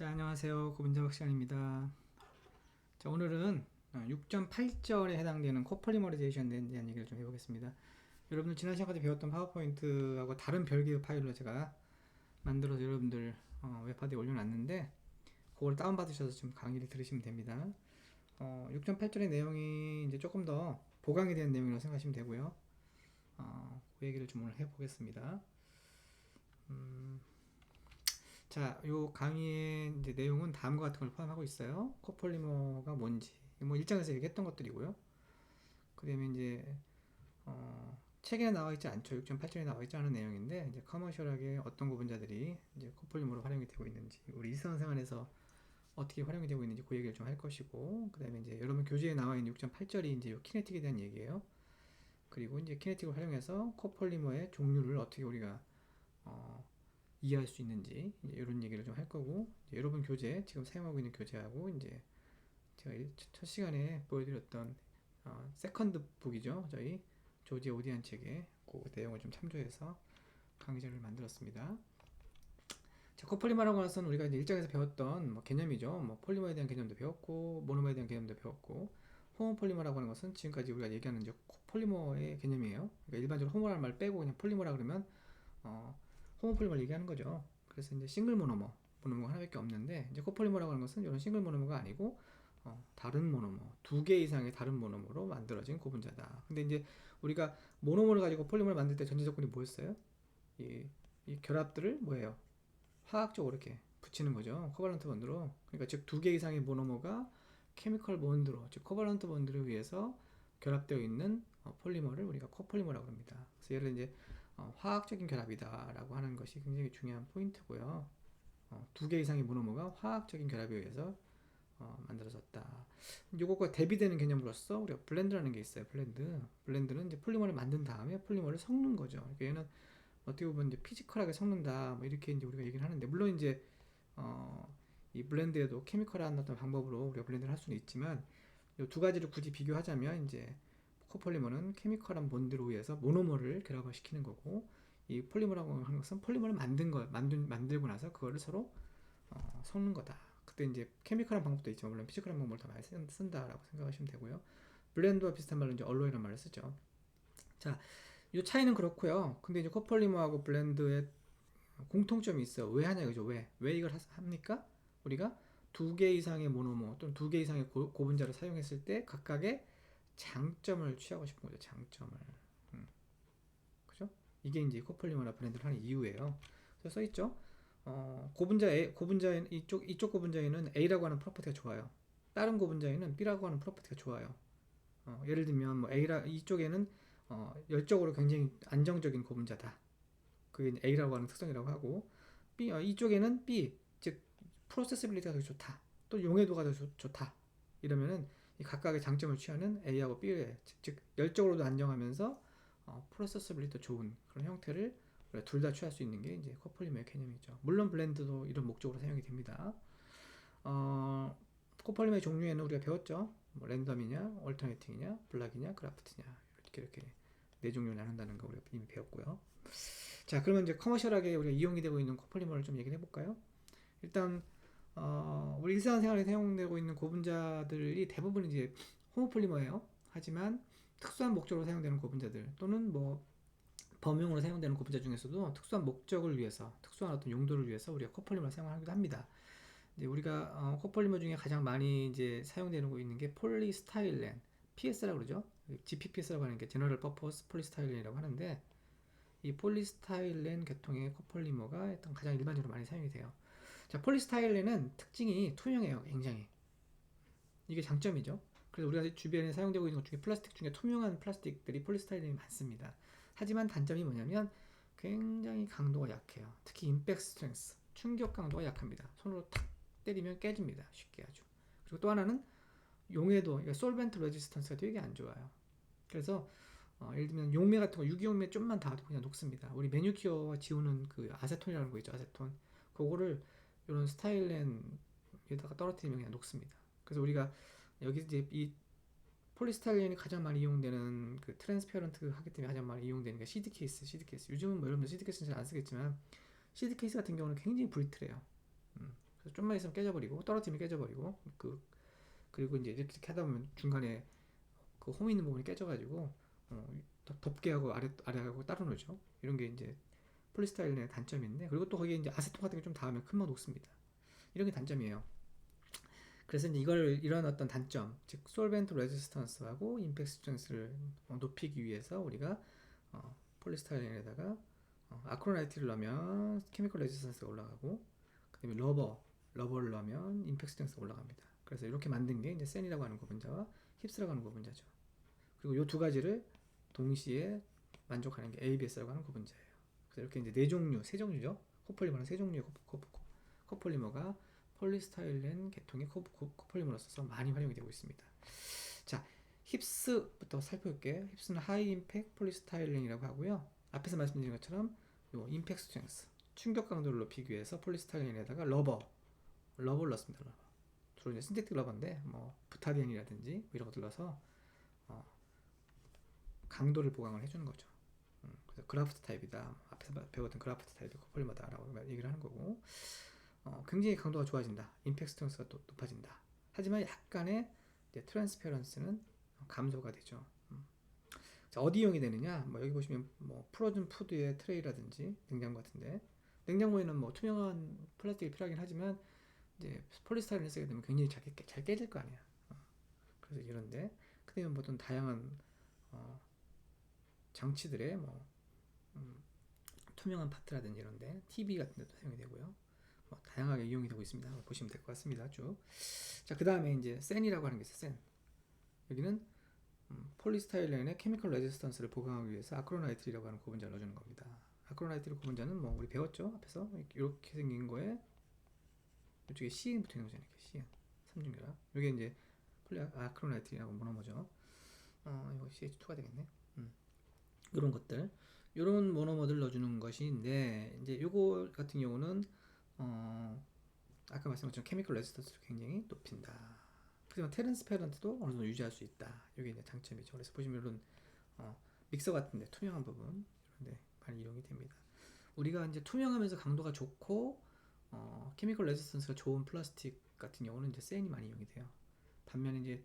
자, 안녕하세요. 고분자박 시간입니다. 자, 오늘은 6.8절에 해당되는 코폴리머리제이션에 대한 얘기를 좀 해보겠습니다. 여러분들 지난 시간까지 배웠던 파워포인트하고 다른 별개의 파일로 제가 만들어서 여러분들 어, 웹하드에 올려놨는데 그걸 다운받으셔서 좀 강의를 들으시면 됩니다. 어, 6.8절의 내용이 이제 조금 더 보강에 대한 내용이라고 생각하시면 되고요. 어, 그 얘기를 좀 오늘 해보겠습니다. 음, 자, 요 강의의 이제 내용은 다음과 같은 걸 포함하고 있어요. 코폴리머가 뭔지, 뭐 일장에서 얘기했던 것들이고요. 그 다음에 이제, 어, 책에 나와 있지 않죠. 6.8절에 나와 있지 않은 내용인데, 이제 커머셜하게 어떤 구분자들이 이제 코폴리머로 활용이 되고 있는지, 우리 일상생활에서 어떻게 활용이 되고 있는지 그 얘기를 좀 할 것이고, 그 다음에 이제 여러분 교재에 나와 있는 6.8절이 이제 요 키네틱에 대한 얘기예요. 그리고 이제 키네틱을 활용해서 코폴리머의 종류를 어떻게 우리가, 어, 이해할 수 있는지 이런 얘기를 좀 할 거고 여러분 교재 지금 사용하고 있는 교재하고 이제 제가 첫 시간에 보여드렸던 어, 세컨드 북이죠 저희 조지 오디안 책의 그 내용을 좀 참조해서 강의자를 만들었습니다. 자, 코 폴리머라고 하는 것은 우리가 이제 일장에서 배웠던 뭐 개념이죠. 뭐 폴리머에 대한 개념도 배웠고 모노머에 대한 개념도 배웠고 호모 폴리머라고 하는 것은 지금까지 우리가 얘기하는 이제 폴리머의 개념이에요. 그러니까 일반적으로 호모라는 말 빼고 그냥 폴리머라 그러면 어, 호모폴리머를 얘기하는 거죠. 그래서 이제 싱글 모노머, 모노머가 하나밖에 없는데 이제 코폴리머라고 하는 것은 이런 싱글 모노머가 아니고 어, 다른 모노머, 두 개 이상의 다른 모노머로 만들어진 고분자다. 근데 이제 우리가 모노머를 가지고 폴리머를 만들 때 전제 조건이 뭐였어요? 이, 이 결합들을 뭐예요? 화학적으로 이렇게 붙이는 거죠. 코발런트 본드로. 그러니까 즉 두 개 이상의 모노머가 케미컬 본드로, 즉 코발런트 본드를 위해서 결합되어 있는 어, 폴리머를 우리가 코폴리머라고 합니다. 그래서 예를 이제 어, 화학적인 결합이다라고 하는 것이 굉장히 중요한 포인트고요. 어, 두개 이상의 모노머가 화학적인 결합에 의해서 어, 만들어졌다. 이것과 대비되는 개념으로서 우리가 블렌드라는 게 있어요. 블렌드. 블렌드는 이제 폴리머를 만든 다음에 폴리머를 섞는 거죠. 그러니까 얘는 어떻게 보면 이제 피지컬하게 섞는다. 뭐 이렇게 이제 우리가 얘기를 하는데 물론 이제 어, 이 블렌드에도 케미컬한 어떤 방법으로 우리가 블렌드를 할 수는 있지만 이 두 가지를 굳이 비교하자면 이제 코폴리머는 케미컬한 본드로 의해서 모노머를 결합을 시키는 거고 이 폴리머라고 하는 것은 폴리머를 만든 거 만든 만들고 나서 그거를 서로 어, 섞는 거다. 그때 이제 케미컬한 방법도 있지만 물론 피지컬한 방법을 더 많이 쓴, 다라고 생각하시면 되고요. 블렌드와 비슷한 말로 이제 얼로이라는 말을 쓰죠. 자, 이 차이는 그렇고요. 근데 이제 코폴리머하고 블렌드의 공통점이 있어요. 왜 하냐 그죠? 왜? 왜 이걸 합니까? 우리가 두 개 이상의 모노머 또는 두 개 이상의 고, 고분자를 사용했을 때 각각의 장점을 취하고 싶은 거죠. 장점을. 음. 그죠? 이게 이제 코폴리머나 브랜드를 하는 이유예요. 그래서 써 있죠. 어, 고분자 A, 고분자 이쪽 이쪽 고분자에는 A라고 하는 프로퍼티가 좋아요. 다른 고분자에는 B라고 하는 프로퍼티가 좋아요. 어, 예를 들면 뭐 A라 이쪽에는 어, 열적으로 굉장히 안정적인 고분자다. 그게 A라고 하는 특성이라고 하고 B 어, 이쪽에는 B 즉 프로세스빌리티가 더 좋다. 또 용해도가 더 좋, 좋다. 이러면은 이 각각의 장점을 취하는 A하고 B의 즉 열적으로도 안정하면서 어, 프로세서빌리티 좋은 그런 형태를 둘 다 취할 수 있는 게 이제 코폴리머의 개념이죠. 물론 블렌드도 이런 목적으로 사용이 됩니다. 어, 코폴리머의 종류에는 우리가 배웠죠. 뭐 랜덤이냐, 얼터네팅이냐, 블락이냐, 그라프트냐 이렇게 이렇게 네 종류를 나눈다는 거 우리가 이미 배웠고요. 자, 그러면 이제 커머셜하게 우리가 이용이 되고 있는 코폴리머를 좀 얘기를 해볼까요? 일단 어, 우리 일상생활에 사용되고 있는 고분자들이 대부분 이제 호모폴리머예요. 하지만 특수한 목적으로 사용되는 고분자들 또는 뭐 범용으로 사용되는 고분자 중에서도 특수한 목적을 위해서 특수한 어떤 용도를 위해서 우리가 코폴리머를 사용하기도 합니다. 이제 우리가 어, 코폴리머 중에 가장 많이 이제 사용되는 거 있는 게 폴리스타일렌 PS라고 그러죠. GPPS라고 하는 게 제너럴 퍼포스 폴리스타일렌이라고 하는데 이 폴리스타일렌 계통의 코폴리머가 일단 가장 일반적으로 많이 사용이 돼요. 자, 폴리스타일렌은 특징이 투명해요, 굉장히. 이게 장점이죠. 그래서 우리가 주변에 사용되고 있는 것 중에 플라스틱 중에 투명한 플라스틱들이 폴리스타일렌이 많습니다. 하지만 단점이 뭐냐면 굉장히 강도가 약해요. 특히 임팩 스트렝스, 충격 강도가 약합니다. 손으로 탁 때리면 깨집니다. 쉽게 아주. 그리고 또 하나는 용해도, 그러니까 솔벤트 레지스턴스가 되게 안 좋아요. 그래서 어, 예를 들면 용매 같은 거, 유기용매 좀만 닿아도 그냥 녹습니다. 우리 매니큐어 지우는 그 아세톤이라는 거 있죠, 아세톤. 그거를 이런 스타일렌에다가 떨어뜨리면 그냥 녹습니다. 그래서 우리가 여기 이제 이 폴리스타일렌이 가장 많이 이용되는 그 트랜스페어런트 하기 때문에 가장 많이 이용되는 게 CD 케이스, CD 케이스. 요즘은 뭐 여러분들 CD 케이스는 잘 안 쓰겠지만 CD 케이스 같은 경우는 굉장히 브리틀해요. 음. 그래서 좀만 있으면 깨져버리고 떨어지면 깨져버리고 그 그리고 이제 이렇게 하다 보면 중간에 그 홈 있는 부분이 깨져가지고 어, 더- 덮개 하고 아래 아래하고 따로 놓죠. 이런 게 이제 폴리스타일린의 단점인데 그리고 또 거기에 이제 아세톤 같은 게 좀 닿으면 금방 녹습니다. 이런 게 단점이에요. 그래서 이제 이걸 이런 어떤 단점, 즉 솔벤트 레지스턴스하고 어, 높이기 위해서 우리가 어, 폴리스타일린에다가 어, 아크로나이트를 넣으면 케미컬 레지스턴스가 올라가고 그다음에 러버, 러버를 넣으면 임팩트 스트렝스가 올라갑니다. 그래서 이렇게 만든 게 이제 센이라고 하는 구분자와 힙스라고 하는 구분자죠. 그리고 이 두 가지를 동시에 만족하는 게 ABS라고 하는 구분자예요. 그래서 이렇게 이제 네 종류, 세 종류죠. 코폴리머는 세 종류의 코, 코, 코, 코폴리머가 폴리스타일렌 계통의 코, 코, 코 폴리머로서 많이 활용이 되고 있습니다. 자, 힙스부터 살펴볼게요. 힙스는 하이 임팩 폴리스타일렌이라고 하고요. 앞에서 말씀드린 것처럼 요 임팩 스트렝스 충격 강도를 높이기 위해서 폴리스타일렌에다가 러버 러버를 넣습니다. 러버. 주로 이제 신테틱 러버인데 뭐 부타디엔이라든지 뭐 이런 것들 넣어서 어, 강도를 보강을 해주는 거죠. 음, 그래서 그라프트 타입이다. 뭐 앞에서 배웠던 그라프트 타입이 코폴리머다라고 얘기를 하는 거고 어, 굉장히 강도가 좋아진다. 임팩트 스트렝스가 또 높아진다. 하지만 약간의 트랜스페런스는 감소가 되죠. 음. 자, 어디 이용이 되느냐? 뭐 여기 보시면 뭐 프로즌 푸드의 트레이라든지 냉장고 같은데 냉장고에는 뭐 투명한 플라스틱이 필요하긴 하지만 이제 폴리스타이렌을 쓰게 되면 굉장히 잘, 깨, 잘 깨질 거 아니야. 어. 그래서 이런데 그다음에 보통 다양한 어, 장치들의 뭐 음, 투명한 파트라든지 이런데 TV 같은 데도 사용이 되고요. 뭐 다양하게 이용이 되고 있습니다. 보시면 될 것 같습니다. 쭉. 자, 그 다음에 이제 센이라고 하는 게 있어요. 센. 여기는 음, 폴리스타일렌의 케미컬 레지스턴스를 보강하기 위해서 아크로나이트리라고 하는 구분자를 넣어주는 겁니다. 아크로나이트리 구분자는 뭐 우리 배웠죠? 앞에서 이렇게 생긴 거에 이쪽에 CN 붙어 있는 거잖아요. 이렇게 CN 삼중결합. 이게 이제 폴리 아크로나이트리라고 모노머죠. 어, 이거 CH2가 되겠네. 음. 이런 것들. 이런 모노머드를 넣어주는 것인데 이제 요거 같은 경우는 어, 아까 것처럼 케미컬 레지스턴스를 굉장히 높인다. 하지만 테른스페런트도 어느 정도 유지할 수 있다. 이게 이제 장점이죠. 그래서 보시면 이런 어, 믹서 같은데 투명한 부분 이런데 많이 이용이 됩니다. 우리가 이제 투명하면서 강도가 좋고 어, 케미컬 레지스턴스가 좋은 플라스틱 같은 경우는 이제 센이 많이 이용이 돼요. 반면에 이제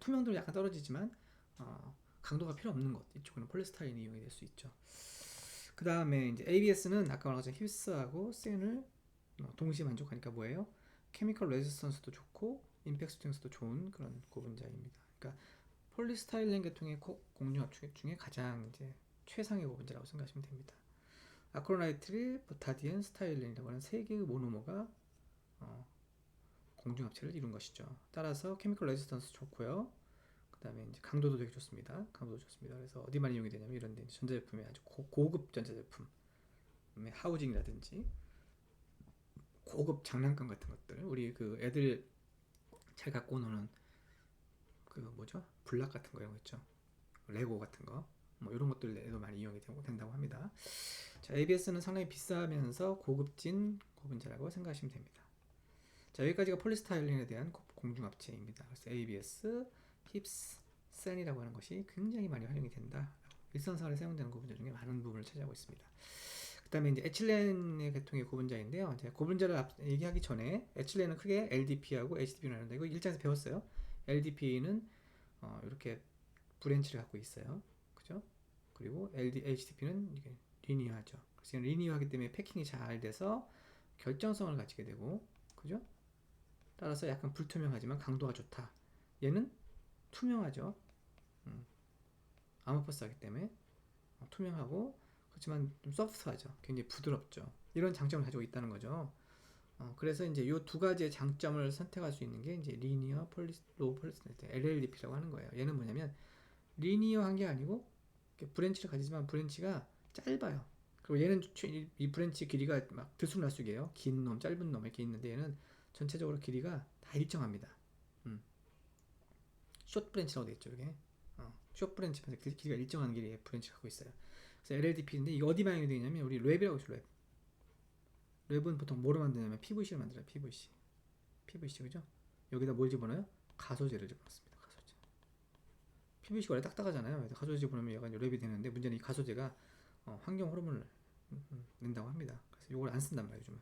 투명도는 약간 떨어지지만 어, 강도가 필요 없는 것 이쪽은 폴리스타인이 이용이 될 수 있죠. 그 다음에 이제 ABS는 아까 말한 힙스하고 센을 어, 동시에 만족하니까 뭐예요? 케미컬 레지스턴스도 좋고 임팩트 스트렝스도 좋은 그런 구분자입니다. 그러니까 폴리스타일렌 계통의 코- 공유합 중에, 가장 이제 최상의 구분자라고 생각하시면 됩니다. 아크로나이트릴, 부타디엔, 스타일렌이라고 하는 세 개의 모노머가 어, 공중합체를 이룬 것이죠. 따라서 케미컬 레지스턴스 좋고요. 그다음에 이제 강도도 되게 좋습니다. 강도도 좋습니다. 그래서 어디만 이용이 되냐면 이런 데 이제 전자제품에 아주 고, 고급 전자제품, 의 하우징이라든지 고급 장난감 같은 것들, 우리 그 애들 잘 갖고 노는 그 뭐죠? 블락 같은 거 이런 거 있죠. 레고 같은 거. 뭐 이런 것들에도 많이 이용이 되고 된다고 합니다. 자, ABS는 상당히 비싸면서 고급진 구분자라고 생각하시면 됩니다. 자, 여기까지가 폴리스타일린에 대한 고- 공중합체입니다. 그래서 ABS, 힙스, 센이라고 하는 것이 굉장히 많이 활용이 된다. 일상생활에 사용되는 구분자 중에 많은 부분을 차지하고 있습니다. 그다음에 이제 에틸렌의 계통의 구분자인데요. 이제 구분자를 앞, 얘기하기 전에 에틸렌은 크게 LDP하고 HDP를 나누는데 이거 일장에서 배웠어요. LDP는 어, 이렇게 브랜치를 갖고 있어요. 그죠? 그리고 LD, HDP는 이게 리니어하죠. 그래서 리니어하기 때문에 패킹이 잘 돼서 결정성을 가지게 되고, 그죠? 따라서 약간 불투명하지만 강도가 좋다. 얘는 투명하죠. 음. 아모퍼스하기 때문에 어, 투명하고 그렇지만 좀 소프트하죠. 굉장히 부드럽죠. 이런 장점을 가지고 있다는 거죠. 어, 그래서 이제 이 두 가지의 장점을 선택할 수 있는 게 이제 리니어 폴리스 로우 폴리스네트 LLDP라고 하는 거예요. 얘는 뭐냐면 리니어한 게 아니고 브랜치를 가지지만 브랜치가 짧아요. 그리고 얘는 이 브랜치 길이가 막 들쑥날쑥이에요. 긴 놈, 짧은 놈 이렇게 있는데 얘는 전체적으로 길이가 다 일정합니다. 음. 숏 브랜치라고 되어 있죠, 이게. 어, 숏 브랜치면서 길- 길이가 일정한 길이의 브랜치를 갖고 있어요. 그래서 LLDP인데 이게 어디 방향이 되냐면 우리 랩이라고 있죠, 랩. 랩은 보통 뭐로 만드냐면 PVC를 만들어요, PVC. PVC 그죠? 여기다 뭘 집어넣어요? 가소제를 집어넣습니다. 가소제. PVC가 원래 딱딱하잖아요. 가소제 집어넣으면 약간 랩이 되는데 문제는 이 가소제가 어, 환경 호르몬을 음, 음, 낸다고 합니다. 그래서 이걸 안 쓴단 말이에요, 요즘은.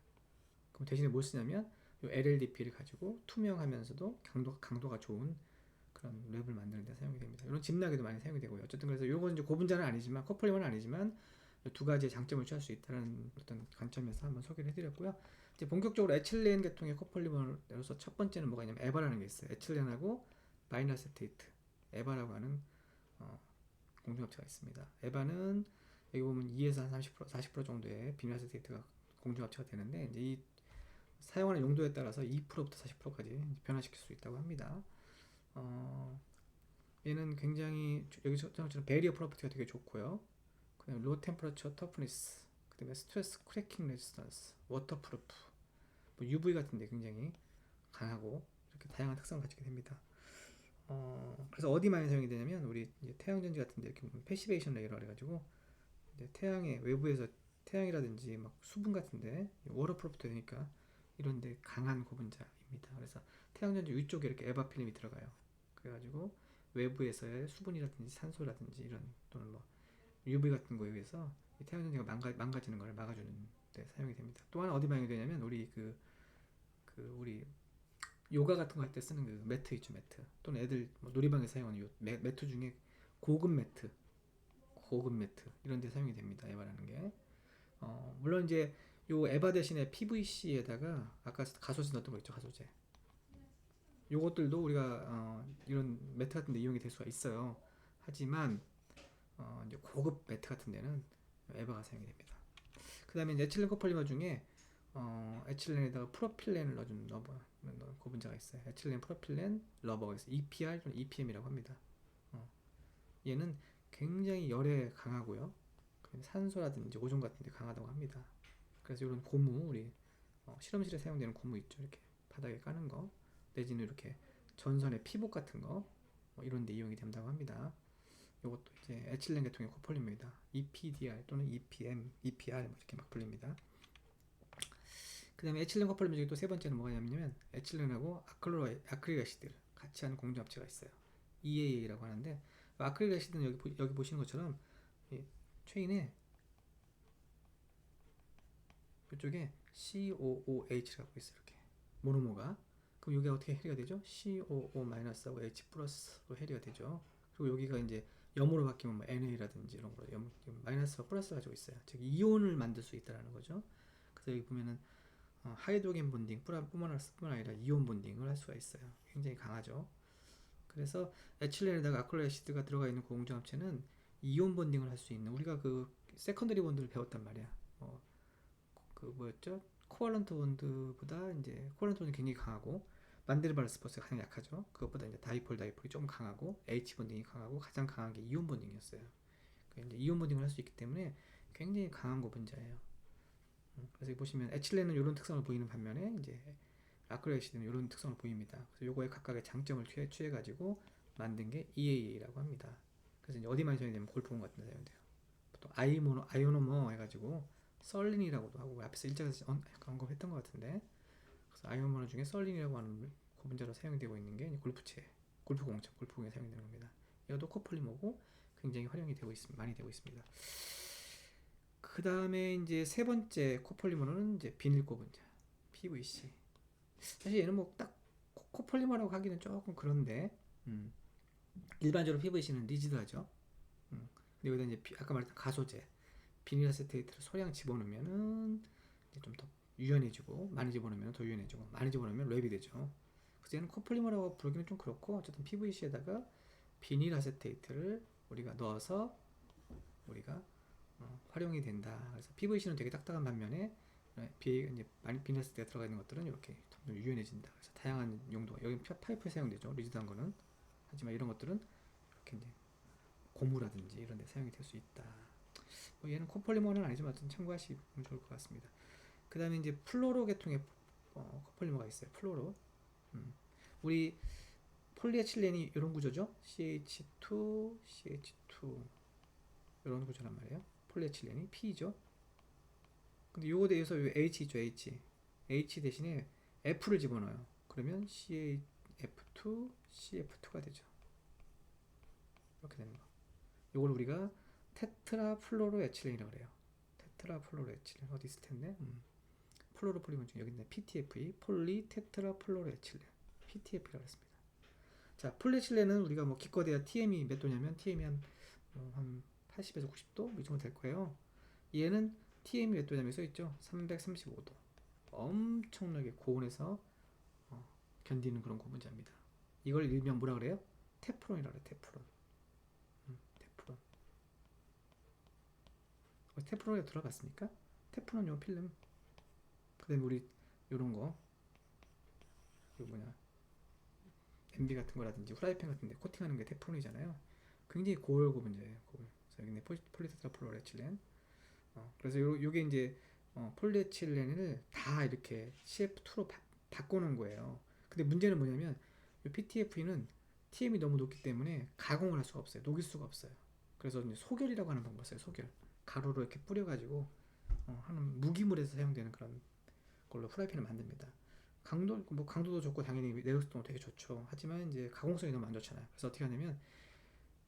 그럼 대신에 뭘 쓰냐면 요 LLDP를 가지고 투명하면서도 강도 강도가 좋은 그런 랩을 만드는 데 사용이 됩니다. 이런 집나기도 많이 사용이 되고요. 어쨌든 그래서 이건 이제 고분자는 아니지만 코폴리머는 아니지만 이두 가지의 장점을 취할 수 있다는 어떤 관점에서 한번 소개를 해드렸고요. 이제 본격적으로 에틸렌 계통의 코폴리머로서 첫 번째는 뭐가 있냐면 에바라는 게 있어요. 에틸렌하고 바이나세테이트 에바라고 하는 어, 공중합체가 있습니다. 에바는 여기 보면 2에서 한 30% 40% 정도의 비닐아세테이트가 공중합체가 되는데 이제 이 사용하는 용도에 따라서 2%부터 40%까지 변화시킬 수 있다고 합니다. 어, 얘는 굉장히 여기서 처럼 베리어 프로퍼티가 되게 좋고요. 그다음에 로 템퍼러처 터프니스, 그다음에 스트레스 크래킹 레지스턴스, 워터프루프, 뭐 UV 같은데 굉장히 강하고 이렇게 다양한 특성을 가지게 됩니다. 어, 그래서 어디 많이 사용이 되냐면 우리 태양전지 같은데 이렇게 보면 패시베이션 레이어 해가지고 태양의 외부에서 태양이라든지 막 수분 같은데 워터프루프 되니까 이런데 강한 고분자입니다. 그래서 태양전지 위쪽에 이렇게 에바 필름이 들어가요. 그래가지고 외부에서의 수분이라든지 산소라든지 이런 또는 뭐 UV 같은 거에 의해서 이 태양전지가 망가, 망가지는 걸 막아주는 데 사용이 됩니다. 또 하나 어디 많이 되냐면 우리 그, 그 우리 요가 같은 거 할 때 쓰는 그 매트 있죠 매트. 또는 애들 뭐 놀이방에서 사용하는 요 매, 매트 중에 고급 매트 고급 매트 이런 데 사용이 됩니다 에바라는 게. 어, 물론 이제 요 에바 대신에 PVC에다가 아까 가소제 넣었던 거 있죠 가소제 요것들도 우리가 어, 이런 매트 같은 데 이용이 될 수가 있어요 하지만 어, 이제 고급 매트 같은 데는 에바가 사용이 됩니다 그 다음에 에틸렌 코폴리머 중에 어, 에틸렌에다가 프로필렌을 넣어준 러버 고분자가 있어요. 에틸렌 프로필렌 러버가 있어요. EPR EPM이라고 합니다. 어, 얘는 굉장히 열에 강하고요. 그다음에 산소라든지 오존 같은 데 강하다고 합니다. 그래서 이런 고무 우리 어, 실험실에 사용되는 고무 있죠. 이렇게 바닥에 까는 거 내지는 이렇게 전선의 피복 같은 거 뭐 이런 데 이용이 된다고 합니다. 이것도 이제 에틸렌 계통의 코폴리머입니다. EPDR 또는 EPM, EPR 뭐 이렇게 막 불립니다. 그 다음에 에틸렌 커플 중에 또 세 번째는 뭐가 냐면 에틸렌하고 아크로, 아크릴 애시드 같이 하는 공조합체가 있어요. EAA라고 하는데 아크릴 애시드는 여기, 보- 여기 보시는 것처럼 이 체인에 이쪽에 COOH라고 있어요. 이렇게 모노모가 그럼 여기가 어떻게 해리가 되죠? COO-하고 H 플러스로 해리가 되죠. 그리고 여기가 이제 염으로 바뀌면 뭐 NA라든지 이런 거 염, 마이너스와 플러스 가지고 있어요. 즉 이온을 만들 수 있다라는 거죠. 그래서 여기 보면은 어, 하이드로겐 본딩 뿐만 아니라- 이온 본딩을 할 수가 있어요. 굉장히 강하죠. 그래서 에틸렌에다가 아크릴애시드가 들어가 있는 공정 합체는 이온 본딩을 할 수 있는 우리가 그 세컨더리 본드를 배웠단 말이야. 어, 그 뭐였죠? 코발런트 본드보다 이제 코발런트 본드 굉장히 강하고 만데르바르스 포스가 가장 약하죠. 그것보다 이제 다이폴 다이폴이 좀 강하고 H 본딩이 강하고 가장 강한 게 이온 본딩이었어요. 그 이제 이온 본딩을 할 수 있기 때문에 굉장히 강한 고분자예요. 음, 그래서 보시면 에틸렌은 이런 특성을 보이는 반면에 이제 아크릴애시드는 이런 특성을 보입니다. 그래서 요거의 각각의 장점을 취해, 취해 가지고 만든 게 EAA라고 합니다. 그래서 이제 어디만 사용이 되면 골프공 같은 데 사용 돼요. 보통 아이모노 아이오노머 해가지고 썰린이라고도 하고 앞에서 일자에서 언- 약간 언급했던 것 같은데 그래서 아이오노머 중에 썰린이라고 하는 고분자로 사용되고 있는 게 골프채, 골프공처, 골프공에 사용되는 겁니다. 이것도 코폴리머고 굉장히 활용이 되고 있습니다. 많이 되고 있습니다. 그 다음에 이제 세 번째 코폴리머는 이제 비닐 고분자 PVC. 사실 얘는 뭐 딱 코폴리머라고 하기는 조금 그런데 음. 일반적으로 PVC는 리지드하죠. 음. 근데 여기다 이제 비- 아까 말했던 가소제 비닐아세테이트를 소량 집어넣으면은 좀 더 유연해지고 많이 집어넣으면 더 유연해지고 많이 집어넣으면 랩이 되죠. 그래서 얘는 코폴리머라고 부르기는 좀 그렇고 어쨌든 PVC에다가 비닐 아세테이트를 우리가 넣어서 우리가 어, 활용이 된다. 그래서 PVC는 되게 딱딱한 반면에 네, 비 이제 많이 비닐 아세테이트가 들어가 있는 것들은 이렇게 좀 유연해진다. 그래서 다양한 용도가 여기 파이프에 사용되죠. 리지드한 거는 하지만 이런 것들은 이렇게 이제 고무라든지 이런 데 사용이 될 수 있다. 뭐 얘는 코폴리머는 아니지만 참고하시면 좋을 것 같습니다. 그 다음에 이제 플로로 계통의 어, 코폴리머가 있어요. 플로로. 음. 우리 폴리에틸렌이 이런 구조죠. CH2, CH2 이런 구조란 말이에요. 폴리에틸렌이 P죠. 근데 요거 대해서 요 H 있죠, H. H 대신에 F를 집어넣어요. 그러면 CF2, CF2가 되죠. 이렇게 되는 거. 요걸 우리가 테트라 플로로 에틸렌이라고 그래요. 테트라 플로로 에틸렌 어디 있을 텐데. 음. 플로로폴리머 중에 여기 있네 PTFE 폴리 테트라 플로로에틸렌 PTF라고 했습니다. 자 폴리에틸렌은 우리가 뭐 기껏해야 TM이 몇 도냐면 TM이 한, 어, 한 80에서 90도 이 정도 될 거예요. 얘는 TM이 몇 도냐면 써 있죠. 335도. 엄청나게 고온에서 어, 견디는 그런 고분자입니다. 이걸 일명 뭐라 그래요? 테프론이라 그래. 테프론. 음, 테프론. 어, 테프론에 들어봤습니까? 테프론 요 필름. 그 다음에 우리 요런 거. 그 뭐냐? 냄비 같은 거라든지 후라이팬 같은 데 코팅하는 게 테프론이잖아요. 굉장히 고열 고분자예요. 고열. 그래서 여기 있네. 폴리- 폴리테트라플로레틸렌. 어, 그래서 요, 요게 이제 어, 폴리에틸렌을 다 이렇게 CF2로 바, 바꿔놓은 거예요. 근데 문제는 뭐냐면 이 PTFE는 TM이 너무 높기 때문에 가공을 할 수가 없어요. 녹일 수가 없어요. 그래서 이제 소결이라고 하는 방법을 써요. 소결. 가루로 이렇게 뿌려가지고 어, 하는 무기물에서 사용되는 그런 걸로 프라이팬을 만듭니다. 강도 뭐 강도도 좋고 당연히 내로스도 되게 좋죠. 하지만 이제 가공성이 너무 안 좋잖아요. 그래서 어떻게 하냐면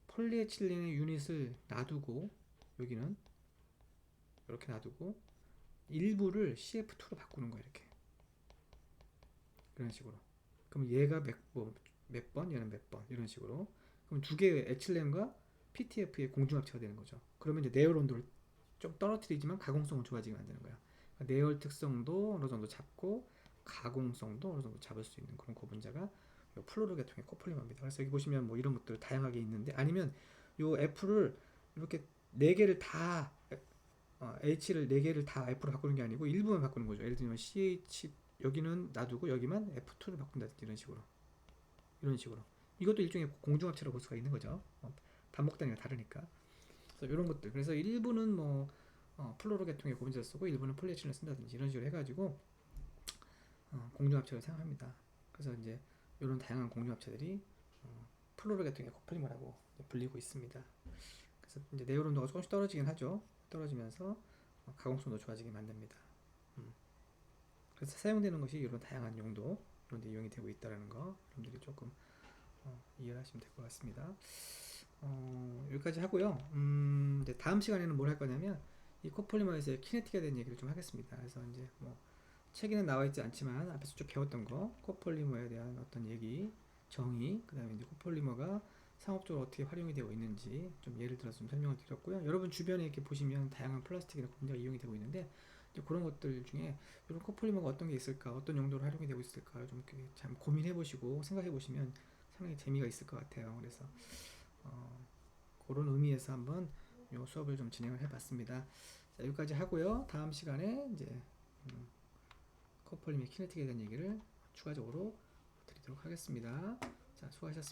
폴리에틸렌의 유닛을 놔두고 여기는 이렇게 놔두고 일부를 CF2로 바꾸는 거예요. 이렇게 이런 식으로. 그럼 얘가 몇, 뭐, 몇 번, 얘는 몇 번, 이런 식으로. 그럼 두 개의 에틸렌과 PTF의 공중합체가 되는 거죠. 그러면 이제 내열 온도를 좀 떨어뜨리지만 가공성은 좋아지게 만드는 거야. 그러니까 내열 특성도 어느 정도 잡고 가공성도 어느 정도 잡을 수 있는 그런 고분자가 요 플로로 계통의 코폴리머입니다. 그래서 여기 보시면 뭐 이런 것들 다양하게 있는데 아니면 요 F를 이렇게 네 개를 다 어, H를 네 개를 다 F로 바꾸는 게 아니고 일부만 바꾸는 거죠. 예를 들면 CH 여기는 놔두고 여기만 F2를 바꾼다든지 이런 식으로 이런 식으로 이것도 일종의 공중합체로 볼 수가 있는 거죠. 어, 단위가 다르니까. 그래서 이런 것들. 그래서 일부는 뭐 어, 플로로 계통의 고분자를 쓰고 일부는 폴리에틸렌을 쓴다든지 이런 식으로 해가지고 어, 공중합체를 사용합니다. 그래서 이제 이런 다양한 공중합체들이 어, 플로로 계통의 코폴리머라고 불리고 있습니다. 그래서 이제 내열 온도가 조금씩 떨어지긴 하죠. 떨어지면서 어, 가공성도 좋아지게 만듭니다. 음. 그래서 사용되는 것이 이런 다양한 용도 이런 데 이용이 되고 있다는 거 여러분들이 조금 어, 이해하시면 될 것 같습니다. 어, 여기까지 하고요. 음, 다음 시간에는 뭘 할 거냐면 이 코폴리머에서의 키네틱에 대한 얘기를 좀 하겠습니다. 그래서 이제 뭐 책에는 나와 있지 않지만 앞에서 쭉 배웠던 거 코폴리머에 대한 어떤 얘기, 정의, 그다음에 이제 코폴리머가 상업적으로 어떻게 활용이 되고 있는지 좀 예를 들어서 좀 설명을 드렸고요. 여러분 주변에 이렇게 보시면 다양한 플라스틱이나 고분자가 이용이 되고 있는데 그런 것들 중에 이런 코폴리머가 어떤 게 있을까, 어떤 용도로 활용이 되고 있을까 좀 고민해 보시고 생각해 보시면 상당히 재미가 있을 것 같아요. 그래서 어, 그런 의미에서 한번 요 수업을 좀 진행을 해봤습니다. 자, 여기까지 하고요. 다음 시간에 이제 음, 코폴리머 키네틱에 대한 얘기를 추가적으로 드리도록 하겠습니다. 자, 수고하셨습니다.